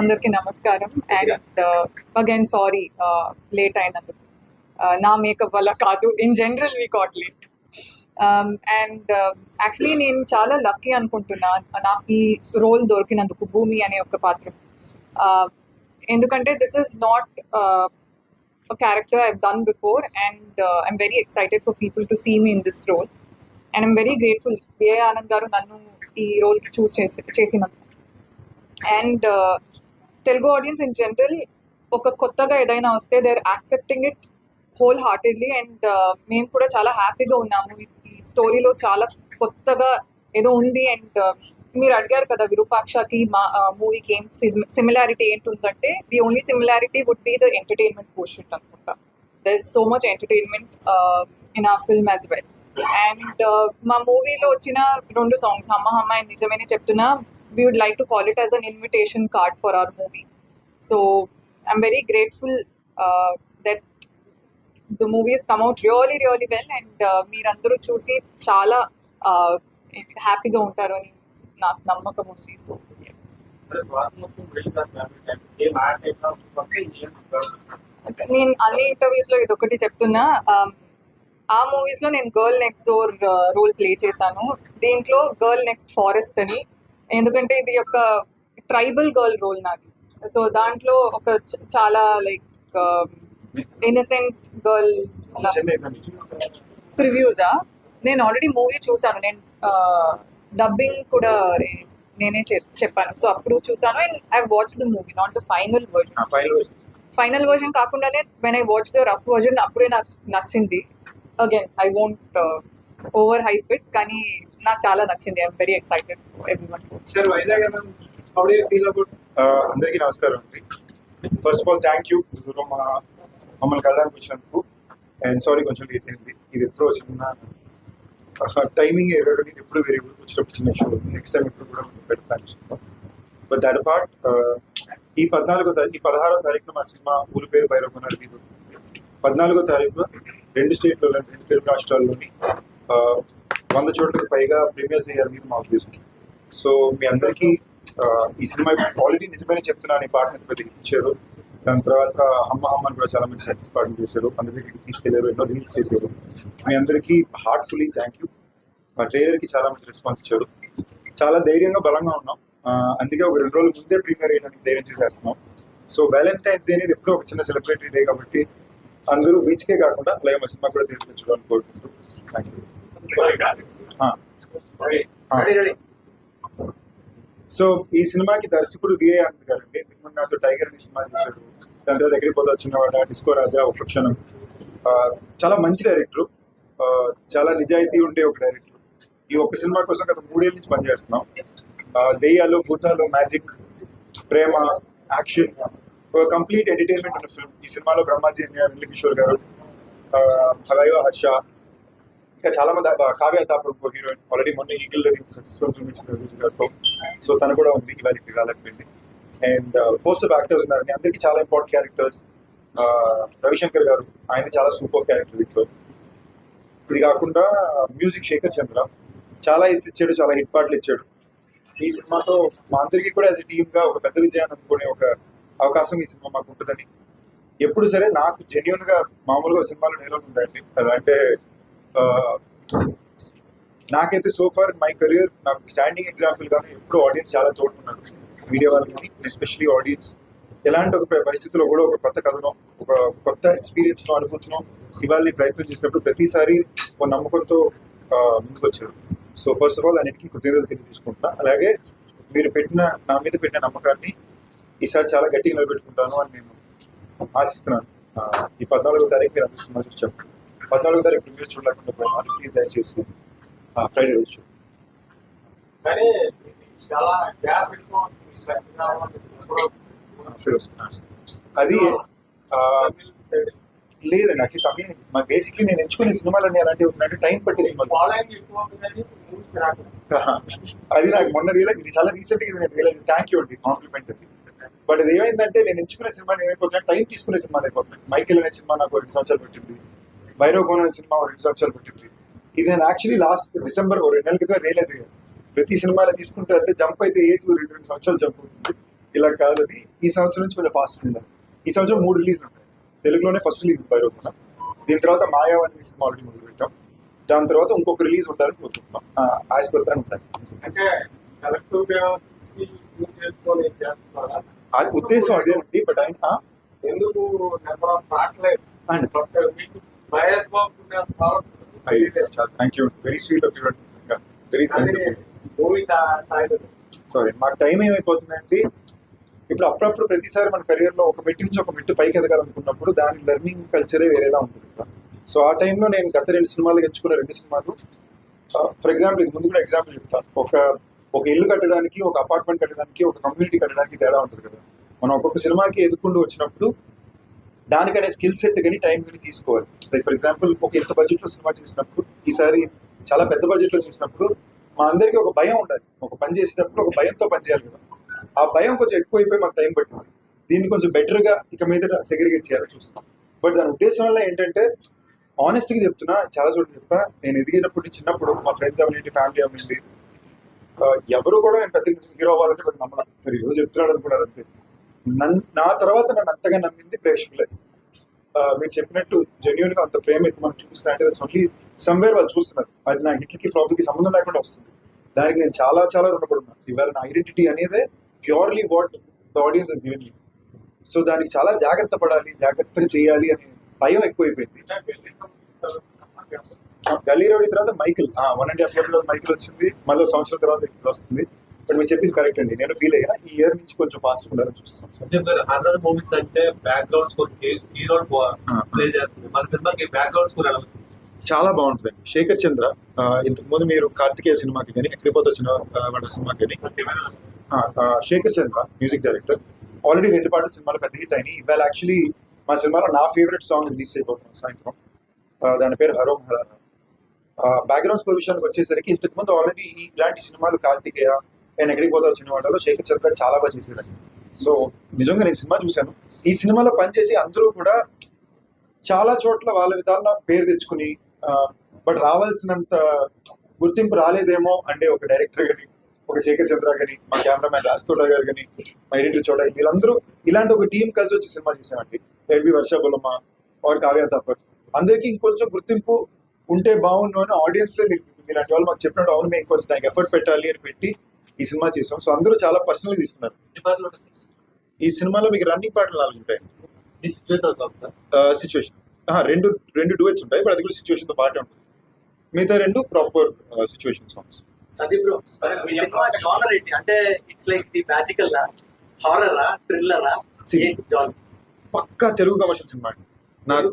అందరికీ నమస్కారం. And again sorry late అయినందుకు. Uh, నా మేకప్ వల్ల కాదు. In general we got late and actually నేను చాలా లక్కీ అనుకుంటున్నా. నాకు ఈ రోల్ దొరికినందుకు భూమి అనే ఒక పాత్ర. Uh, ఎందుకంటే this is not I've done before, and uh, I'm very excited for people to see me in this role. And I'm very grateful. V A Anand garu నన్ను ఈ రోల్కి చూస్ చేసి చేసినందుకు. And Telugu audience in general ఒక కొత్తగా ఏదైనా వస్తే they are accepting it wholeheartedly and మేము కూడా చాలా హ్యాపీగా ఉన్నాము. ఈ- స్టోరీలో చాలా కొత్తగా ఏదో ఉంది అండ్ uh, మీరు అడిగారు కదా విరూపాక్షకి మా మూవీకి ఏం సిమిలారిటీ ఏంటి ఉందంటే the only similarity would be the entertainment portion అనుకుంటా. There is so much entertainment in a film as well and మా మూవీలో వచ్చిన రెండు సాంగ్స్ అమ్మ అమ్మాయి అండ్ నిజమేనే చెప్తున్నా we would like to call it as an invitation card for our movie so I'm very grateful that the movies come out really really well and uh, మీరందరూ చూసి చాలా uh, హ్యాపీగా ఉంటారు అని నాకు నమ్మకం ఉంది. సో నేను అన్ని ఇంటర్వ్యూస్లో ఇది ఒకటి చెప్తున్నా um, ఆ మూవీస్లో నేను girl next door role play చేశాను. దీంట్లో గర్ల్ నెక్స్ట్ ఫారెస్ట్ అని ఎందుకంటే ఇది ఒక ట్రైబల్ గర్ల్ రోల్ నాది. సో దాంట్లో ఒక చాలా లైక్ ఇన్నసెంట్ గర్ల్ ప్రివ్యూసా? నేను ఆల్రెడీ మూవీ చూసాను. నేను డబ్బింగ్ కూడా నేనే చెప్పాను. సో అప్పుడు చూసాను and I watch the movie not the final version final version కాకుండానే when I watch the rough version అప్పుడే నాకు నచ్చింది. Again I won't over hype it కానీ నాకు చాలా నచ్చింది. ఐఎమ్ వెరీ ఎక్సైటెడ్ అందరికీ నమస్కారం అండి. First of all thank you మా మమ్మల్ని కలడానికి వచ్చినందుకు. అండ్ సారీ కొంచెం లేట్ అయింది. ఇది ఎప్పుడో చిన్న టైమింగ్ ఇది ఎప్పుడు వేరే ఊరికి వచ్చినప్పుడు చిన్న ఇష్యూ నెక్స్ట్ టైం ఎప్పుడు కూడా పెడతాను బట్ దాట్ పార్ట్ ఈ పద్నాలుగో తారీఖు ఈ పదహారో తారీఖున మా సినిమా ఊరి పేరు భైరవ రిలీజ్ పద్నాలుగో తారీఖున రెండు స్టేట్లో రెండు తెలుగు రాష్ట్రాల్లోని ఆ, వంద చోట్లకు పైగా ప్రీమియర్స్ అయ్యారు మా ఉద్దేశం సో మీ అందరికీ ఈ సినిమా క్వాలిటీ నిజమైన చెప్తున్నాను ఈ పాటను పెద్ద ఇచ్చారు? దాని తర్వాత అమ్మ అమ్మని కూడా చాలా మంచి సక్సెస్ పాటలు చేశారు. అందరికీ తీసుకెళ్ళారు ఎన్నో రీల్స్ చేశారు. మీ అందరికీ హార్ట్ఫుల్లీ థ్యాంక్ యూ మా ట్రైలర్కి చాలా మంచి రెస్పాన్స్ ఇచ్చారు. చాలా ధైర్యంగా బలంగా ఉన్నాం. అందుకే ఒక రెండు రోజుల ముందే ప్రీమియర్ అయ్యడానికి ధైర్యం చేసేస్తున్నాం. సో వ్యాలంటైన్స్ డే అనేది ఎప్పుడూ ఒక చిన్న సెలబ్రిటీ డే కాబట్టి అందరూ బీచ్కే కాకుండా లైవ్ మా సినిమా కూడా తీసుకొచ్చుకోవాలని కోరుకుంటూ థ్యాంక్ యూ సో ఈ సినిమాకి దర్శకుడు విఏ ఆనంద్ గారు అండి. నాతో టైగర్ అని సినిమా చేశాడు దాని తర్వాత ఎక్కడికి పోతా చిన్నవాడ డిస్కో రాజా ఒక క్షణం. చాలా మంచి డైరెక్టర్. చాలా నిజాయితీ ఉండే ఒక డైరెక్టర్. ఈ ఒక్క సినిమా కోసం గత మూడేళ్ళ నుంచి పనిచేస్తున్నాం. దెయ్యాలు భూతాలు మ్యాజిక్ ప్రేమ యాక్షన్ ఒక కంప్లీట్ ఎంటర్టైన్మెంట్ ఉన్న ఫిల్మ్. ఈ సినిమాలో బ్రహ్మాజీ వెల్లి కిషోర్ గారు హలయో హర్ష ఇంకా చాలా మంది కావ్య తాపర్ హీరోయిన్ ఆల్రెడీ మొన్న ఈగిల్ సక్సెస్ఫుల్ గారితో సో తను కూడా ఉంది ఇవాళ రాలేకపోయింది అండ్ పోస్ట్ ఆఫ్ యాక్టర్స్ ఉన్నారు. అందరికీ చాలా ఇంపార్టెంట్ క్యారెక్టర్స్ uh, రవిశంకర్ గారు ఆయన చాలా సూపర్ క్యారెక్టర్ దీంట్లో. ఇది కాకుండా మ్యూజిక్ శేఖర్ చంద్ర. చాలా హిట్స్ ఇచ్చాడు చాలా హిట్ పాటలు ఇచ్చాడు. ఈ సినిమాతో మా అందరికీ కూడా యాజ్ టీమ్గా ఒక పెద్ద విజయాన్ని అందుకునే ఒక అవకాశం ఈ సినిమా మాకు ఉంటుందని. ఎప్పుడు సరే నాకు జెన్యున్గా మామూలుగా సినిమాలో డైలాగ్ ఉందండి. అంటే నాకైతే సో ఫార్ మై కెరియర్ నాకు స్టాండింగ్ ఎగ్జాంపుల్ కానీ ఎప్పుడు ఆడియన్స్ చాలా తోడుకున్నారు. మీడియా వాళ్ళకి ఎస్పెషలీ ఆడియన్స్ ఎలాంటి ఒక పరిస్థితిలో కూడా ఒక కొత్త కథను ఒక కొత్త ఎక్స్పీరియన్స్ను అనుకుంటున్నాం. ఇవాళ ప్రయత్నం చేసినప్పుడు ప్రతిసారి ఒక నమ్మకంతో ఆ, ముందుకు వచ్చారు సో ఫస్ట్ ఆఫ్ ఆల్ అన్నిటికీ కృతజ్ఞతలు తెలియజేసుకుంటున్నా. అలాగే మీరు పెట్టిన నా మీద పెట్టిన నమ్మకాన్ని ఈసారి చాలా గట్టిగా నిలబెట్టుకుంటాను అని నేను ఆశిస్తున్నాను. ఈ పద్నాలుగో తారీఖు మీరు అందిస్తున్నా చెప్పండి. పద్నాలుగో తారీఖు మీరు చూడలేకుండా పోయినా ప్లీజ్ దయచేసి ఫ్రైడే రోజు చూడండి. అది ఆ, లేదండి నాకు తమిళ మా బేసిక్లీ నేను ఎంచుకునే సినిమాలన్నీ అలాంటివి ఉన్నాయంటే టైం పట్టే సినిమాలు. అది నాకు మొన్న రియలైజ్ ఇది చాలా రీసెంట్గా నేను రియలైజ్ థ్యాంక్ యూ అండి కాంప్లిమెంట్ అది. బట్ అది ఏమైందంటే నేను ఎంచుకునే సినిమా ఏమైపోతున్నాయి టైం తీసుకునే సినిమాలు అయిపోతున్నాయి. మైకిల్ అనే సినిమా నాకు రెండు సంవత్సరాలు పెట్టింది. భైరవ్ అనే సినిమా ఒక రెండు సంవత్సరాలు పెట్టింది. ఇది నేను యాక్చువల్లీ లాస్ట్ డిసెంబర్ ఓ రెండు నెలల క్రితం రియలైజ్ అయ్యాను ప్రతి సినిమాలో తీసుకుంటూ వెళ్తే జంప్ అయితే ఏజ్ రెండు రెండు సంవత్సరాలు జంప్ అవుతుంది. ఇలా కాదని ఈ సంవత్సరం నుంచి కొంచెం ఫాస్ట్ ఉండాలి. ఈ సంవత్సరం మూడు రిలీజ్ ఉంటాయి తెలుగులోనే ఫస్ట్ రిలీజ్ బైరోకున దీని తర్వాత మాయావని సినిమా ఆల్రెడీ మొదలు పెట్టాం దాని తర్వాత ఇంకొక రిలీజ్ ఉండాలని కోరుకుంటున్నాం. యాజ్ పర్ ప్లాన్ ఉంటాయి ఉద్దేశం అదే ఉంది బట్ ఆయన ఎందుకు నెంబర్ ఆఫ్ పాటలే అండ్ బట్ మీకు బయాస్ బాగుంటుంది thank you very sweet of your very thank sorry మాకు టైం ఏమైపోతుందంటే ఇప్పుడు అప్పుడప్పుడు ప్రతిసారి మన కెరియర్లో ఒక మెట్టు నుంచి ఒక మెట్టు పైకి ఎదగాలనుకున్నప్పుడు దాని లెర్నింగ్ కల్చరే వేరేలా ఉంటుంది కదా. సో ఆ టైంలో నేను గత రెండు సినిమాలు ఎంచుకున్న రెండు సినిమాలు ఫర్ ఎగ్జాంపుల్ ఇది ముందు కూడా ఎగ్జాంపుల్ చెప్తా. ఒక ఒక ఇల్లు కట్టడానికి ఒక అపార్ట్మెంట్ కట్టడానికి ఒక కమ్యూనిటీ కట్టడానికి తేడా ఉంటుంది కదా. మనం ఒక్కొక్క సినిమాకి ఎదుర్కొంటూ వచ్చినప్పుడు దానికనే స్కిల్ సెట్ కానీ టైం కానీ తీసుకోవాలి. లైక్ ఫర్ ఎగ్జాంపుల్ ఒక ఇంత బడ్జెట్లో సినిమా చేసినప్పుడు ఈసారి చాలా పెద్ద బడ్జెట్లో చూసినప్పుడు మా అందరికీ ఒక భయం ఉండాలి. ఒక పని చేసేటప్పుడు ఒక భయంతో పని చేయాలి కదా. ఆ భయం కొంచెం ఎక్కువైపోయి మాకు టైం పట్టింది. దీన్ని కొంచెం బెటర్గా గా ఇక మీద సెగ్రిగేట్ చేయాలని చూస్తాం బట్ దాని ఉద్దేశం వల్ల ఏంటంటే ఆనెస్ట్గా చెప్తున్నా చాలా చోట్ల చెప్తా నేను ఎదిగినప్పుడు చిన్నప్పుడు మా ఫ్రెండ్స్ అవనండి ఫ్యామిలీ అవనండి ఎవరు కూడా నేను పెద్ద హీరో అవ్వాలంటే పెద్ద నమ్మడం సరే ఈరోజు చెప్తున్నాడు అనుకున్నారు అంతే. నా తర్వాత నన్ను అంతగా నమ్మింది ప్రేక్షకులే. మీరు చెప్పినట్టు జెన్యున్గా అంత ప్రేమ ఎక్కువ మనం చూపిస్తా అంటే ఓన్లీ సమ్వేర్ వాళ్ళు చూస్తున్నారు. అది నా హిట్లకి ఫ్లాప్కి సంబంధం లేకుండా వస్తుంది. దానికి నేను చాలా చాలా రుణపడున్నాను ఇవాళ నా ఐడెంటిటీ అనేదే purely what the audience given so దానికి చాలా జాగ్రత్త పడాలి జాగ్రత్తగా చేయాలి అనే భయం ఎక్కువైపోయింది. గల్లీ రౌడీ తర్వాత మైకిల్. వన్ అండ్ హాఫ్ ఇయర్లో మైకిల్ వచ్చింది. మళ్ళీ సంవత్సరం తర్వాత వస్తుంది. బట్ మీరు చెప్పింది కరెక్ట్ అండి. నేను ఫీల్ అయ్యా ఈ ఇయర్ నుంచి కొంచెం ఫాస్ట్ ఉండాలని చూస్తున్నాను సందీప్ గారు హర్రర్ మూవీస్ అంటే బ్యాక్గ్రౌండ్ స్కోర్ హీరో. ప్లే చేస్తుంది. మన సినిమాకి బ్యాక్గ్రౌండ్ స్కోర్ ఎలా చాలా బాగుంటుంది శేఖర్ చంద్ర ఆ, ఇంతకు ముందు మీరు కార్తికేయ సినిమాకి కానీ ఎక్కడిపోతే వచ్చిన వాళ్ళ సినిమాకి కానీ Shekhar Chandra music director already రెండు పాటల సినిమాలు పెద్ద హిట్ అయినాయి. ఇవాళ యాక్చువల్లీ మా సినిమాలో నా ఫేవరెట్ సాంగ్ రిలీజ్ అయిపోతుంది సాయంత్రం. దాని పేరు హరోం హరారా బ్యాక్గ్రౌండ్ స్కోర్ విషయానికి వచ్చేసరికి ఇంతకు ముందు ఆల్రెడీ ఇలాంటి సినిమాలు కార్తికేయ నేను ఎక్కడికి పోతా వచ్చిన వాళ్ళలో శేఖర్ చంద్ర చాలా బాగా చేసేదాన్ని సో నిజంగా నేను సినిమా చూశాను. ఈ సినిమాలో పనిచేసి అందరూ కూడా చాలా చోట్ల వాళ్ళ విధాల పేరు తెచ్చుకుని బట్ రావాల్సినంత గుర్తింపు రాలేదేమో అంటే ఒక డైరెక్టర్ కానీ ఒక శేఖర్ చంద్ర కానీ మా కెమెరామ్యాన్ రాజ్ గారు కానీ మైరెడ్డి చోట వీళ్ళందరూ ఇలాంటి ఒక టీం కలిసి వచ్చి సినిమా చేసామండి ఎల్బి వర్ష బొలమ్మ ఆర్ కావ్య తప్పర్ అందరికీ ఇంకొంచెం గుర్తింపు ఉంటే బాగుండు అని ఆడియన్స్ మీలాంటి వాళ్ళు మాకు చెప్పినట్టు అవును మేము కొంచెం దానికి ఎఫర్ట్ పెట్టాలి అని పెట్టి ఈ సినిమా చేసాం. సో అందరూ చాలా పర్సనల్ తీసుకున్నారు. ఈ సినిమాలో మీకు రన్నింగ్ పాటలు నాలుగు ఉంటాయి. సిచ్యువేషన్ రెండు రెండు డూయట్స్ ఉంటాయి బట్ అది కూడా సిచ్యువేషన్తో పాటే ఉంటుంది. మిగతా రెండు ప్రాపర్ సిచ్యువేషన్ సాంగ్స్ అంటే ఇట్స్ లైక్ ది మ్యాజికల్ హారరా థ్రిల్లరా పక్కా తెలుగు కమర్షియల్ సినిమా అండి. నాకు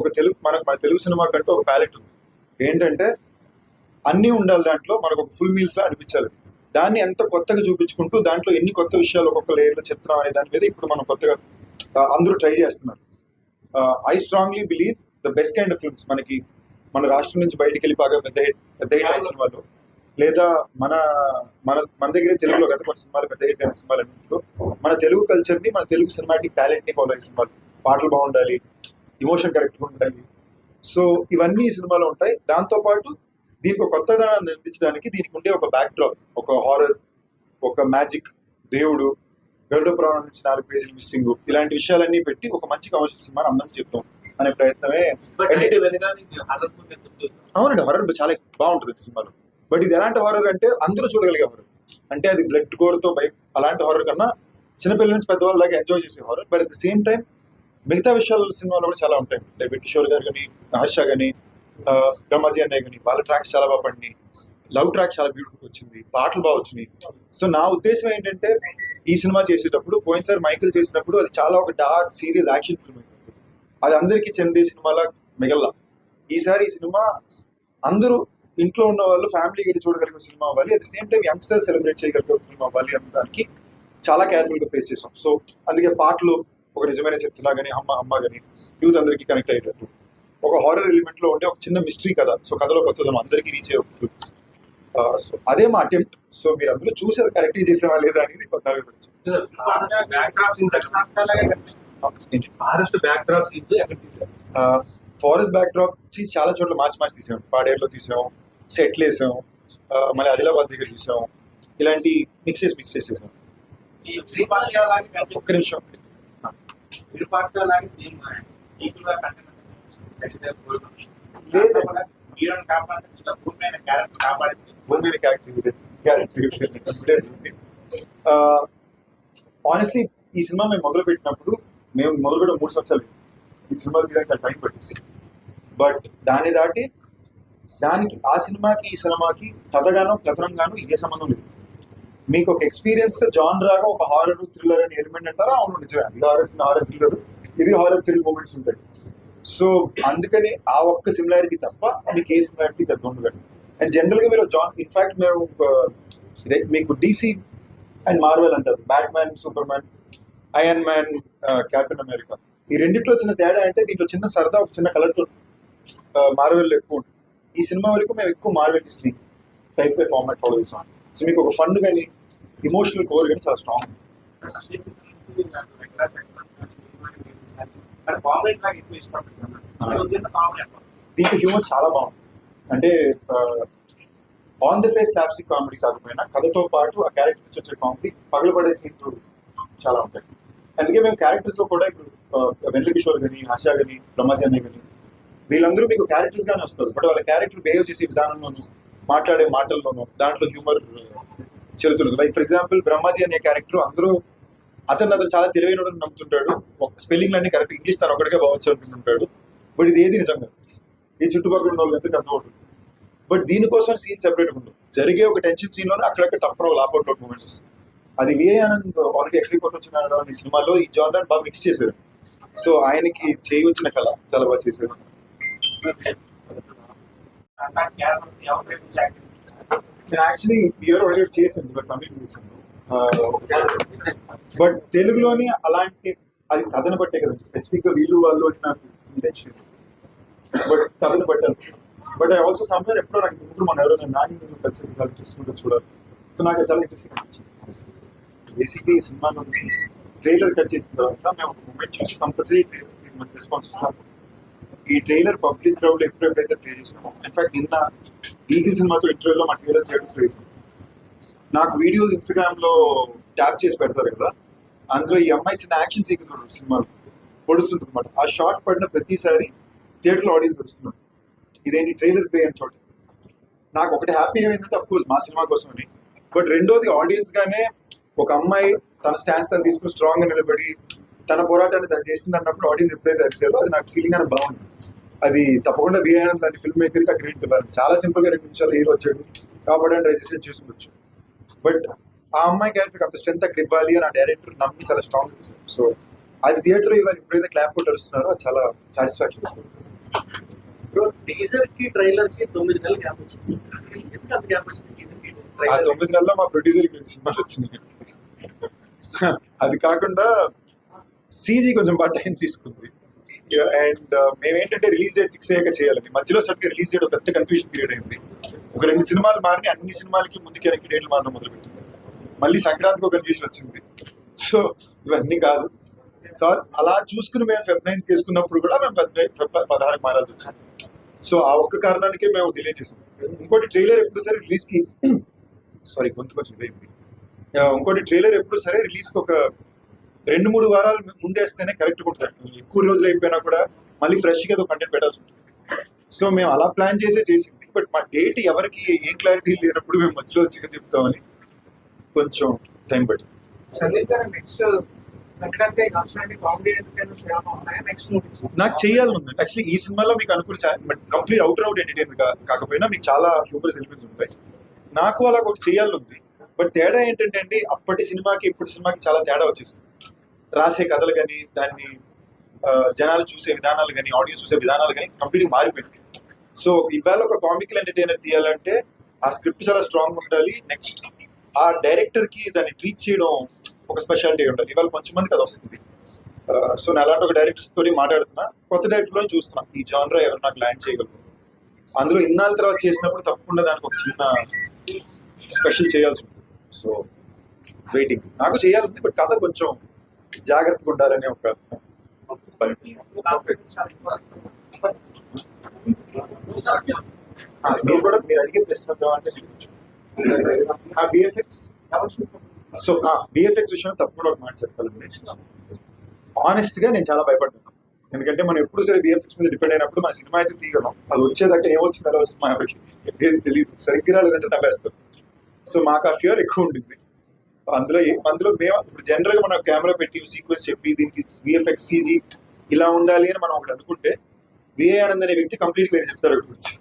ఒక తెలుగు మనకు మన తెలుగు సినిమా కంటే ఒక ప్యాలెట్ ఉంది. ఏంటంటే అన్నీ ఉండాలి దాంట్లో మనకు ఒక ఫుల్ మీల్స్ లా అనిపించాలి. దాన్ని ఎంత కొత్తగా చూపించుకుంటూ దాంట్లో ఎన్ని కొత్త విషయాలు ఒక్కొక్క లేయర్లో చెప్తున్నాం అనే దాని మీద ఇప్పుడు మనం కొత్తగా అందరూ ట్రై చేస్తున్నారు. I strongly believe the best kind of films మనకి మన రాష్ట్రం నుంచి బయటికి వెళ్ళి బాగా పెద్ద పెద్ద హిట్ అయిన సినిమాలు లేదా మన మన మన దగ్గరే తెలుగులో గత కొన్ని సినిమాలు పెద్ద హిట్ అయిన సినిమాలు అన్నింటిలో మన తెలుగు కల్చర్ని మన తెలుగు సినిమాటిక్ టాలెంట్ని ఫాలో అయ్యే సినిమాలు. పాటలు బాగుండాలి ఇమోషన్ కరెక్ట్గా ఉండాలి. సో ఇవన్నీ సినిమాలు సినిమాలో ఉంటాయి. దాంతో పాటు దీనికి ఒక కొత్తదనాన్ని నిర్మించడానికి దీనికి ఉండే ఒక బ్యాక్ డ్రాప్ ఒక హారర్ ఒక మ్యాజిక్ దేవుడు గరుడ పురాణం నుంచి నాలుగు పేజీలు మిస్సింగ్ ఇలాంటి విషయాలన్నీ పెట్టి ఒక మంచి కమర్షియల్ సినిమాని అందరికి చెప్తాం అనే ప్రయత్నమే. హర్రర్ అవునండి హారర్ చాలా బాగుంటుంది సినిమాలో. బట్ ఇది ఎలాంటి హారర్ అంటే అందరూ చూడగలిగే హారర్ అంటే అది బ్లడ్తో భయ అలాంటి హారర్ కన్నా చిన్నపిల్లల నుంచి పెద్దవాళ్ళ దాకా ఎంజాయ్ చేసే horror but at the same time మిగతా విషయాలు సినిమాలో కూడా చాలా ఉంటాయి. లైక్ కిషోర్ గారు కానీ హర్ష కానీ బ్రహ్మజీ అన్నయ్య కానీ వాళ్ళ ట్రాక్స్ చాలా బాగా పడినాయి. లవ్ ట్రాక్ చాలా బ్యూటిఫుల్ వచ్చింది. పాటలు బాగా వచ్చినాయి. సో నా ఉద్దేశం ఏంటంటే ఈ సినిమా చేసేటప్పుడు పోయినసారి మైకిల్ చేసినప్పుడు అది చాలా ఒక డార్క్ సీరియస్ యాక్షన్ ఫిల్మ్ అయింది అది అందరికీ చెందే సినిమాలా మిగల్లా. ఈసారి ఈ సినిమా అందరూ ఇంట్లో ఉన్న వాళ్ళు ఫ్యామిలీ వెళ్ళి చూడగలిగిన సినిమా అవ్వాలి. At the same time youngster celebrate చేయగలిగే ఫిల్మ్ అవ్వాలి అనడానికి చాలా కేర్ఫుల్గా ఫేస్ చేసాం సో అందుకే పాటలు ఒక నిజమైన చెప్తున్నా కానీ అమ్మ అమ్మ కానీ యూత్ అందరికీ కనెక్ట్ అయ్యేటట్టు. ఒక హారర్ ఎలిమెంట్లో ఉండే ఒక చిన్న మిస్టరీ కథ. సో కథలో కొత్తదనం. అందరికీ రీచ్ అయ్యే సో అదే మా అటెంప్ట్ సో మీరు అందరూ చూసి అది కరెక్ట్ చేసేవా లేదా అనేది ఏంటి ఫారెస్ట్ బ్యాక్ డ్రాప్ చాలా చోట్ల మార్చి మార్చి తీసాం పాడేరులో తీసాం సెట్లు వేసాం మళ్ళీ ఆదిలాబాద్ దగ్గర తీసాం ఇలాంటి మిక్స్ చేసి. మిక్స్ చేసేసాం ఒక్క నిమిషం. హీరోని కాపాడే ఇట్లా భూమి మీద క్యారెక్టర్ కాపాడేది. భూమి క్యారెక్టర్ క్యారెక్టర్ ఆనెస్ట్లీ ఈ సినిమా మేము మొదలు పెట్టినప్పుడు మేము మొదలు కూడా మూడు సంవత్సరాలు ఈ సినిమా తీయడానికి టైం పట్టింది. బట్ దాన్ని దాటి దానికి ఆ సినిమాకి ఈ సినిమాకి కథగానో కథనంగానో ఏ సంబంధం లేదు. మీకు ఒక ఎక్స్పీరియన్స్గా జాన్ రాగా ఒక హారర్ థ్రిల్లర్ అని ఎలిమెంట్ అంటారా అవును నిజమే. ఇది హారర్ హారర్ థ్రిల్లర్ ఇది హారర్ థ్రిల్ మూమెంట్స్ ఉంటాయి. సో అందుకని ఆ ఒక్క సిమిలారిటీ తప్ప uh, మీకు ఏ సిమిలారిటీ పెద్ద ఉండదు అండ్ జనరల్గా మీరు జాన్ ఇన్ఫాక్ట్ మేము మీకు డీసీ అండ్ మార్వెల్ అంటారు. Batman Superman Iron Man Captain America ఈ రెండిట్లో వచ్చిన తేడా అంటే దీంట్లో చిన్న సరదా ఒక చిన్న కలర్ uh, మార్వెల్ ఎక్కువ ఉంటుంది. ఈ సినిమా వరకు మేము ఎక్కువ Marvel history type format follow చేసాం సో మీకు ఒక ఫండ్ కానీ ఇమోషనల్ కోర్ కానీ చాలా స్ట్రాంగ్ కామెడీ లాగా ఎక్కువ ఇష్టపడుతున్నాను కామెడీ దీంట్లో హ్యూమర్ చాలా బాగుంది. అంటే on the face slapstick comedy కాకపోయినా కథతో పాటు ఆ క్యారెక్టర్ నుంచి వచ్చే కామెడీ పగలబడే సీన్లు చాలా ఉంటాయి. అందుకే మేము క్యారెక్టర్స్లో కూడా ఇప్పుడు వెంకట కిషోర్ కానీ ఆశా కానీ బ్రహ్మాజీ అన్నయ్య కానీ వీళ్ళందరూ మీకు క్యారెక్టర్స్ గానే వస్తారు. బట్ వాళ్ళ క్యారెక్టర్ బిహేవ్ చేసే విధానంలోనూ మాట్లాడే మాటల్లోనూ దాంట్లో హ్యూమర్ చెలుతుంది లైక్ ఫర్ ఎగ్జాంపుల్ బ్రహ్మాజీ అనే క్యారెక్టర్ అందరూ అతను అతను చాలా తెలివైన నమ్ముతుంటాడు. ఒక స్పెల్లింగ్ అన్ని కరెక్ట్ ఇంగ్లీష్ తను ఒకటిగా బావచ్చు అనుకుంటుంటాడు. బట్ ఇది ఏది నిజంగా? ఈ చుట్టుపక్కల ఉన్న వాళ్ళకి ఎంత అర్థమవుతుంది బట్ దీనికోసం సీన్ సెపరేట్ ఉండదు జరిగే ఒక టెన్షన్ సీన్లోనే అక్కడక్కడ తప్పన లాఫ్ అవుట్ మూమెంట్స్ వస్తుంది అది విఏ ఆనంద్ ఆల్రెడీ ఎక్కడికి వచ్చిన ఈ సినిమాలో ఈ జానర్ బాగా మిక్స్ చేశారు సో ఆయనకి చేయి వచ్చిన కళ చాలా బాగా చేశారు నేను యాక్చువల్లీ ఇయర్ ఆల్రెడీ చేశాను. ఇవాళ తమిళ్ చేశాను బట్ తెలుగులోని అలాంటి అది కథను బట్టే కదా. స్పెసిఫిక్గా వీళ్ళు వాళ్ళు అని నాకు ఇంటెన్షన్ బట్ కథను బట్టాను బట్ ఐ ఆల్సో సమ్వేర్ ఎప్పుడో నాకు ఇప్పుడు మన ఎవరైనా నాని నేను కలిసి కలిసి చూసుకుంటూ చూడాలి. సో నాకు చాలా ఇంట్రెస్టింగ్ అనిపించింది. బేసిక్లీ సినిమా నుండి ట్రైలర్ కట్ చేసిన తర్వాత మేము ఒక మూమెంట్ చూసి కంపల్సరీ మంచి రెస్పాన్స్ ఇస్తాము ఈ ట్రైలర్ పబ్లిక్ క్రౌడ్ ఎప్పుడెప్పుడైతే ప్లే చేసినామో ఇన్ఫాక్ట్ నిన్న ఈగిల్ సినిమాతో ఇంటర్వ్యూలో మా ట్రైలర్ థియేటర్స్ వేసాం నాకు వీడియోస్ ఇన్స్టాగ్రామ్లో ట్యాప్ చేసి పెడతారు కదా అందులో ఈ అమ్మాయి చిన్న యాక్షన్ సీక్వెన్స్ ఉంటుంది సినిమాలో పొడుస్తుంది అనమాట ఆ షార్ట్ పడిన ప్రతిసారి థియేటర్ ఆడియన్స్ వస్తున్నారు ఇదేంటి? ట్రైలర్ ప్లే అని చోట. నాకు ఒకటి హ్యాపీ ఏమైందంటే అఫ్ కోర్స్ మా సినిమా కోసమని బట్ రెండోది ఆడియన్స్ గానే ఒక అమ్మాయి తన స్టాన్స్ తను తీసుకుని స్ట్రాంగ్గా నిలబడి తన పోరాటాన్ని తను చేసింది అన్నప్పుడు ఆడియన్స్ ఎప్పుడైతే అరిచారో అది నాకు ఫీలింగ్ అని బాగుంది. అది తప్పకుండా విఆనంద్ లాంటి ఫిల్మ్ మేకర్కి ఆ గ్రేట్ ఇవ్వాలి. చాలా సింపుల్గా రెండు నిమిషాలు హీరో వచ్చాడు. కాబట్టి చేసి చేసుకుంటూ బట్ ఆ అమ్మాయి క్యారెక్టర్ అంత స్ట్రెంత్ అక్కడ ఇవ్వాలి అని ఆ డైరెక్టర్ నమ్మి చాలా స్ట్రాంగ్ చేశారు సో అది థియేటర్ ఇవాళ ఎప్పుడైతే క్లాప్ కొట్టి అరుస్తున్నారో అది చాలా సాటిస్ఫాక్షన్ ఇస్తుంది బ్రో టీజర్కి ట్రైలర్కి తొమ్మిది నెలలు గ్యాప్ వచ్చింది. ఎంత గ్యాప్ వచ్చింది teaser కి ఆ? తొమ్మిది నెలల్లో మా ప్రొడ్యూసర్ సినిమాలు వచ్చినాయి అది కాకుండా సీజీ కొంచెం బాగా టైం తీసుకుంది. అండ్ మేమేంటంటే రిలీజ్ డేట్ ఫిక్స్ అయ్యాక చేయాలని మధ్యలో సడన్గా రిలీజ్ డేట్ పెద్ద కన్ఫ్యూజన్ పీరియడ్ అయింది. ఒక రెండు సినిమాలు మారిని అన్ని సినిమాలకి ముందుకి వెనక్కి డేట్లు మారడం మొదలుపెట్టింది. మళ్ళీ సంక్రాంతికి ఒక కన్ఫ్యూజన్ వచ్చింది. సో ఇవన్నీ కాదు. సో అలా చూసుకుని మేము ఫెబ్ నైన్ తీసుకున్నప్పుడు కూడా మేము పెద్ద ఫెబ్ పదహారుకి మారాల్సి వచ్చింది. సో ఆ ఒక్క కారణానికే మేము డిలే చేసాం. ఇంకోటి ట్రైలర్ ఎప్పుడు సరే రిలీజ్కి సారీ గొంతు కొంచెం ఇదైంది ఇంకోటి ట్రైలర్ ఎప్పుడు సరే రిలీజ్కి ఒక రెండు మూడు వారాలు ముందేస్తేనే కరెక్ట్ ఉంటుంది ఎక్కువ రోజులు అయిపోయినా కూడా మళ్ళీ ఫ్రెష్గా ఏదో కంటెంట్ పెట్టాల్సి ఉంటుంది. సో మేము అలా ప్లాన్ చేసే చేసింది. బట్ మా డేట్ ఎవరికి ఏం క్లారిటీ లేనప్పుడు మేము మధ్యలో వచ్చి చెప్తామని కొంచెం టైం పట్టింది. మూవీస్ నాకు చేయాలని ఉంది. యాక్చువల్లీ ఈ సినిమాలో మీకు అనుకుని కంప్లీట్ అవుట్ అవుట్ ఎంటర్టైన్మెంట్ కాకపోయినా మీకు చాలా హ్యూమరస్ ఎలిమెంట్స్ ఉంటాయి. నాకు అలా ఒకటి చేయాలని ఉంది. బట్ తేడా ఏంటంటే అండి అప్పటి సినిమాకి ఇప్పుడు సినిమాకి చాలా తేడా వచ్చేసింది. రాసే కథలు కానీ దాన్ని జనాలు చూసే విధానాలు కానీ ఆడియన్స్ చూసే విధానాలు కానీ కంప్లీట్గా మారిపోయింది. సో ఇవాళ ఒక కామికల్ ఎంటర్టైనర్ తీయాలంటే ఆ స్క్రిప్ట్ చాలా స్ట్రాంగ్ ఉండాలి. నెక్స్ట్ ఆ డైరెక్టర్కి దాన్ని ట్రీట్ చేయడం ఒక స్పెషాలిటీ ఉండాలి. ఇవాళ కొంచెం మందికి అది వస్తుంది. సో నేను అలాంటి ఒక డైరెక్టర్స్ తోటి మాట్లాడుతున్నా. కొత్త డైరెక్టర్లో చూస్తున్నా. ఈ జాన్రా ఎవరు నాకు ల్యాండ్ చేయగలరు? అందులో ఇన్నాళ్ళ తర్వాత చేసినప్పుడు తప్పకుండా దానికి ఒక చిన్న స్పెషల్ చేయాల్సి ఉంటుంది. So waiting. నాకు చేయాలంటే బట్ కథ కొంచెం జాగ్రత్తగా ఉండాలనే ఒక మీరు కూడా మీరు అడిగే ప్రశ్న అంటే విఎఫ్ఎక్స్ సో విఎఫ్ఎక్స్ విషయంలో తప్పకుండా ఒక మాట చెప్పాలండి. ఆనెస్ట్గా నేను చాలా భయపడ్డాను. ఎందుకంటే మనం ఎప్పుడు సరే విఎఫ్ఎక్స్ మీద డిపెండ్ అయినప్పుడు మన సినిమా అయితే తీయగలం. అది వచ్చేదాకా ఏమొచ్చింది ఎలా వచ్చింది మా ఎవరికి ఏం తెలియదు సరిగ్గా రాలేదంటే నవ్వేస్తాం సో మాకు ఆ ఫియర్ ఎక్కువ ఉండింది. అందులో అందులో మేము ఇప్పుడు జనరల్గా మనం కెమెరా పెట్టి సీక్వెన్స్ చెప్పి దీనికి విఎఫ్ఎక్స్ సీజీ ఇలా ఉండాలి అని మనం ఒకటి అనుకుంటే విఏ ఆనంద్ అనే వ్యక్తి కంప్లీట్ వేరే చెప్తారు అక్కడి గురించి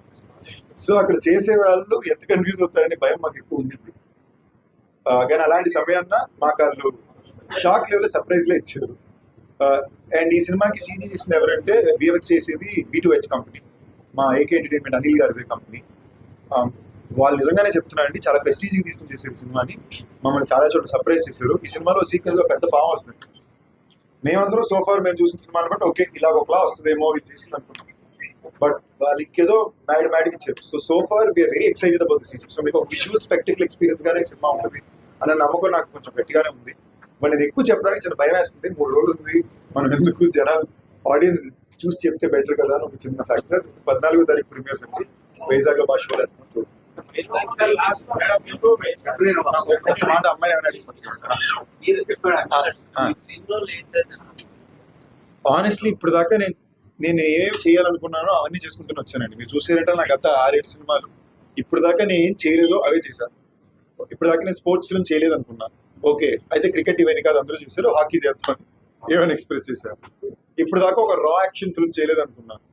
సో అక్కడ చేసే వాళ్ళు ఎంత కన్ఫ్యూజ్ అవుతారనే భయం మాకు ఎక్కువ ఉండింది. కానీ అలాంటి సమయాన్న మాకు వాళ్ళు షాక్ లెవెల్ సర్ప్రైజ్లో ఇచ్చారు. అండ్ ఈ సినిమాకి సీజీ చేసిన ఎవరంటే విఎఫ్ఎక్స్ చేసేది బి టూ హెచ్ కంపెనీ మా AK entertainment Anil garu company వాళ్ళు నిజంగానే చెప్తున్నా అండి చాలా ప్రెస్టీజ్కి తీసుకుని చేశారు సినిమాని. మమ్మల్ని చాలా చోట్ల సర్ప్రైజ్ చేశారు. ఈ సినిమాలో సీక్వెన్స్లో పెద్ద భావం వస్తుంది. మేమందరం సోఫార్ మేము చూసిన సినిమాని బట్టి ఓకే ఇలా ఒకలా వస్తుందేమో ఇది చేసింది అనుకుంటాం. బట్ వాళ్ళకి ఏదో మ్యాడ్ మ్యాడ్కి ఇచ్చారు. So so far we are very excited about this so మీకు ఒక విజువల్ స్పెక్టికల్ ఎక్స్పీరియన్స్ గానే సినిమా ఉంటుంది. అన్న నమ్మకం నాకు కొంచెం గట్టిగానే ఉంది. బట్ నేను ఎక్కువ చెప్పడానికి చాలా భయం వేస్తుంది. మూడు రోజులు ఉంది. మనం ఎందుకు జనాలు ఆడియన్స్ చూసి చెప్తే బెటర్ కదా అని ఒక చిన్న ఫ్యాక్టర్ పద్నాలుగో తారీఖు ప్రీమియర్స్ ఉంది వైజాగ్లో భాషలో వేస్తాం చూడండి మాట అమ్మాయి ఆనెస్ట్లీ ఇప్పుడు దాకా నేను నేను ఏం చేయాలనుకున్నానో అవన్నీ చేసుకుంటూ వచ్చానండి. మీరు చూసారంటే నాకు అంత ఆరేడు సినిమాలు. ఇప్పుడు దాకా నేను ఏం చేయలేదో అవే చేశాను ఇప్పుడు దాకా నేను స్పోర్ట్స్ ఫిల్మ్ చేయలేదు అనుకున్నాను ఓకే అయితే క్రికెట్ ఇవన్నీ కాదు అందరూ చేశారు. హాకీ చేస్తాను. ఏమైనా ఎక్స్ప్రెస్ చేశారు ఇప్పుడు దాకా ఒక రా యాక్షన్ ఫిల్మ్ చేయలేదు అనుకున్నాను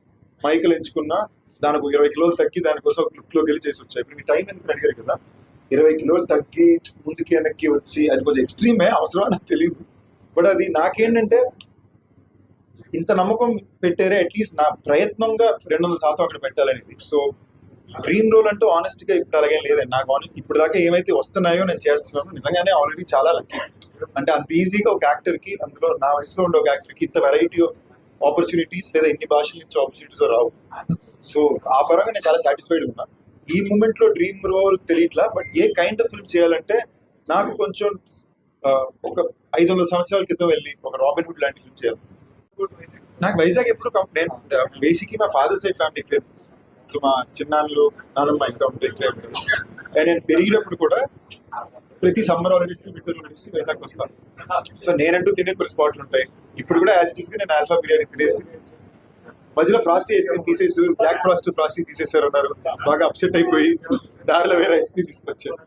మైకులు ఎంచుకున్నా దానికి ఇరవై కిలోలు తగ్గి దానికోసం ఒక లుక్లో వెళ్ళి చేసి వచ్చాయి ఇప్పుడు మీ టైం ఎందుకు అడిగారు కదా? ఇరవై కిలోలు తగ్గి ముందుకి వెనక్కి వచ్చి అది కొంచెం ఎక్స్ట్రీమే అవసరమా? నాకు తెలియదు బట్ అది నాకేంటంటే ఇంత నమ్మకం పెట్టారే అట్లీస్ట్ నా ప్రయత్నంగా రెండు వందల శాతం అక్కడ పెట్టాలనేది. సో డ్రీమ్ రోల్ అంటూ ఆనెస్ట్గా ఇప్పుడు అలాగే లేదండి నాకు ఇప్పుడు దాకా ఏమైతే వస్తున్నాయో నేను చేస్తున్నాను నిజంగానే ఆల్రెడీ చాలా లక్కీ అంటే అంత ఈజీగా ఒక యాక్టర్కి అందులో నా వయసులో ఉండే ఒక యాక్టర్కి ఇంత వెరైటీ ఆఫ్ ఆపర్చునిటీస్ లేదా ఎన్ని భాషల నుంచి ఆపర్చునిటీస్ రావు. సో ఆ పరంగా నేను చాలా సాటిస్ఫైడ్ ఉన్నా. ఈ మూమెంట్లో డ్రీమ్ రోల్ తెలియట్లా but a kind of film చేయాలంటే నాకు కొంచెం ఒక ఐదు వందల సంవత్సరాల క్రితం వెళ్ళి ఒక రాబిన్ హుడ్ లాంటి ఫిల్మ్ చేయాలి. నాకు వైజాగ్ ఎప్పుడు నేను బేసిక్లీ మా ఫాదర్ సైడ్ ఫ్యామిలీ ఇక్కడ సో మా చిన్నాన్నలు నాన్నమ్మ ఇంకా ఉంటే ఇక్కడ నేను పెరిగినప్పుడు కూడా ప్రతి సమ్మర్ హాలిడేస్కి వింటర్ హాలిడేస్కి వైజాగ్ వస్తాను సో నేనంటూ తినే కొన్ని స్పాట్లు ఉంటాయి. ఇప్పుడు కూడా యాజ్ ఇట్ నేను ఆల్ఫా బిర్యానీ తినేసి మధ్యలో ఫ్రాస్టీ ఐస్ క్రీమ్ తీసేసి బ్లాక్ ఫ్రాస్ట్ ఫ్రాస్టీ తీసేసారు అన్నారు బాగా అప్సెట్ అయిపోయి దారిలో వేరే ఐస్ క్రీమ్ తీసుకొచ్చారు.